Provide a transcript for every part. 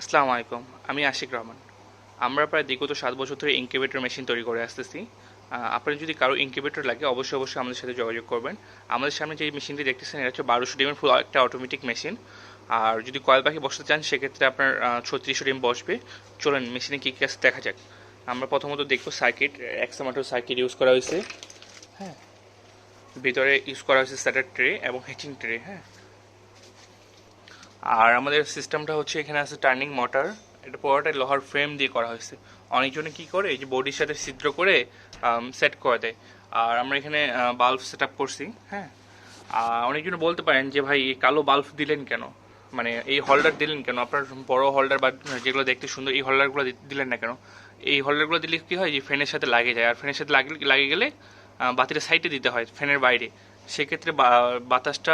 আসসালামু আলাইকুম, আমি আশিক রহমান। আমরা প্রায় বিগত সাত বছর ধরে ইনকিউবেটর মেশিন তৈরি করে আসতেছি। আপনার যদি কারও ইনকিউবেটর লাগে, অবশ্যই অবশ্যই আমাদের সাথে যোগাযোগ করবেন। আমাদের সামনে যে মেশিনটি দেখতেছেন, এটা হচ্ছে বারোশো ডিমের ফুল একটা অটোমেটিক মেশিন আর যদি কয়েল পাখি বসতে চান, সেক্ষেত্রে আপনার ছত্রিশশো ডিম বসবে। চলেন মেশিনে কী কী আছে দেখা যাক। আমরা প্রথমত দেখব সার্কিট এক্সামাটোর সার্কিট ইউজ করা হয়েছে। হ্যাঁ ভিতরে ইউজ করা হয়েছে স্যাটার ট্রে এবং হেচিং ট্রে হ্যাঁ। আর আমাদের সিস্টেমটা হচ্ছে এখানে আছে টার্নিং মোটর এটা পুরোটাই লোহার ফ্রেম দিয়ে করা হয়েছে। অনেকজনে কি করে, এই যে বডির সাথে ছিদ্র করে সেট করে দেয়। আর আমরা এখানে বাল্ব সেট আপ করছি হ্যাঁ? আর অনেকজনে বলতে পারেন যে, ভাই কালো বাল্ব দিলেন কেন? মানে এই হোল্ডার দিলেন কেন? আপনার বড় হোল্ডার বা যেগুলো দেখতে সুন্দর, এই হোল্ডারগুলো দিলেন না কেন? এই হোল্ডারগুলো দিলে কি হয় যে ফ্যানের সাথে লাগে যায়। আর ফ্যানের সাথে লাগে লাগে গেলে বাতিটা সাইডে দিতে হয় ফ্যানের বাইরে। সেক্ষেত্রে বাতাসটা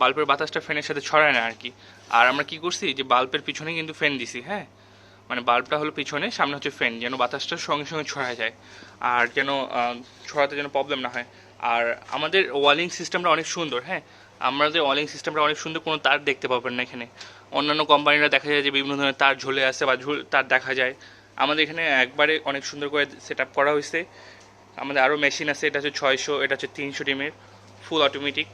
বাল্বের বাতাসটা ফ্যানের সাথে ছড়ায় না আর কি আর আমরা কি করছি যে বাল্বের পিছনে কিন্তু ফ্যান দিছি হ্যাঁ? মানে বাল্বটা হলো পিছনে, সামনে হচ্ছে ফ্যান, যেন বাতাসটা সঙ্গে সঙ্গে ছড়া যায়। আর যেন ছড়াতে যেন প্রবলেম না হয়। আর আমাদের ওয়ালিং সিস্টেমটা অনেক সুন্দর হ্যাঁ? আমাদের ওয়ালিং সিস্টেমটা অনেক সুন্দর, কোনো তার দেখতে পাবেন না এখানে। অন্যান্য কোম্পানিরা দেখা যায় যে বিভিন্ন ধরনের তার ঝুলে আসে বা ঝুল, তার দেখা যায়। আমাদের এখানে একবারে অনেক সুন্দর করে সেট আপ করা হয়েছে। আমাদের আরও মেশিন আছে, এটা হচ্ছে ছয়শো, এটা হচ্ছে তিনশো ডিমের ফুল অটোমেটিক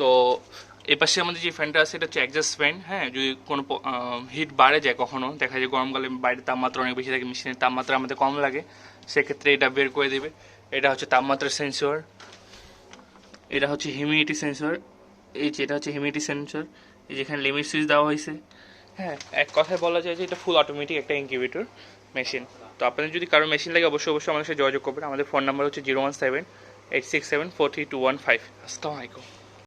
তো এ পাশে আমাদের যে ফ্যানটা আছে, এটা হচ্ছে অ্যাডজাস্ট ফ্যান হ্যাঁ? যদি কোনো হিট বাড়ে যায় কখনো, দেখা যায় গরমকালে বাইরের তাপমাত্রা অনেক বেশি থাকে, মেশিনের তাপমাত্রা আমাদের কম লাগে, সেক্ষেত্রে এটা বের করে দেবে। এটা হচ্ছে তাপমাত্রা সেন্সর এটা হচ্ছে হিউমিডিটি সেন্সর এই যে এটা হচ্ছে হিউমিডিটি সেন্সর এই যেখানে লিমিট সুইচ দেওয়া হয়েছে। হ্যাঁ এক কথায় বলা যায় যে এটা ফুল অটোমেটিক একটা ইনকিউবেটর মেশিন তো আপনাদের যদি কারও মেশিন লাগে, অবশ্যই অবশ্যই আমাদের সাথে যোগাযোগ করবেন। আমাদের ফোন নাম্বার হচ্ছে zero one seven eight six seven four three two one five আসসালামু আলাইকুম।